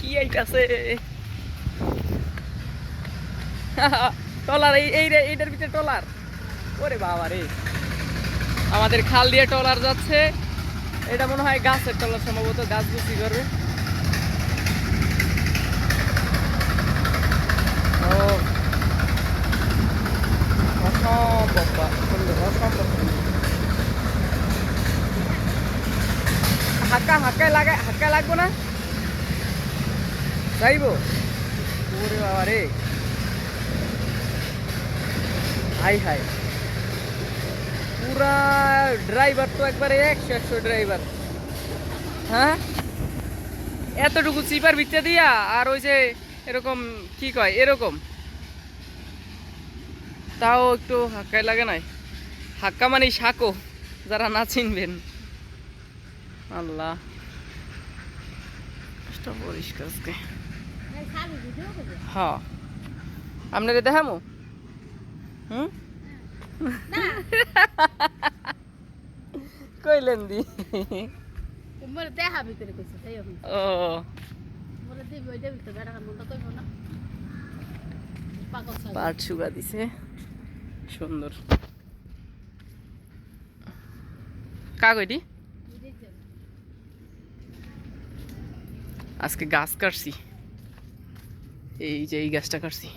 কি আইতাছে টলার এই এই এইটার ভিতরে টলার ওরে বাবা রে আমাদের খাল দিয়ে টলার যাচ্ছে। এটা মনে হয় গাছের টলার সম্ভবত গাছ গুছি করবে। হাক্কা হাক্কায় লাগা হাক্কা লাগবো না? যাইবো ওরে বাবা রে। High high. পুরা ড্রাইভার তো একবারে একশো একশো ড্রাইভার হ্যাঁ? এতটুকু চিপার ভিতরে দিয়া আর ওই যে এরকম কি কয়, এরকম। তাও একটু হাক্কায় লাগে নাই। হাক্কা মানে শাকো যারা না চিনবেন। আল্লাহ। পরিষ্কার আজকে। হ্যাঁ। আপনারে দেখামো? হুম? কইলেন দি। মোর দেখা ভিতরে কইছে তাই ও। মোরে দিবি ওইটা ভিতরে বেড়া মনটা কইব না। পাট সুগা দিছে। সুন্দর। কাগইডি আজকে গাছ কাটছি। এই যে এই গাছটা কাটছি।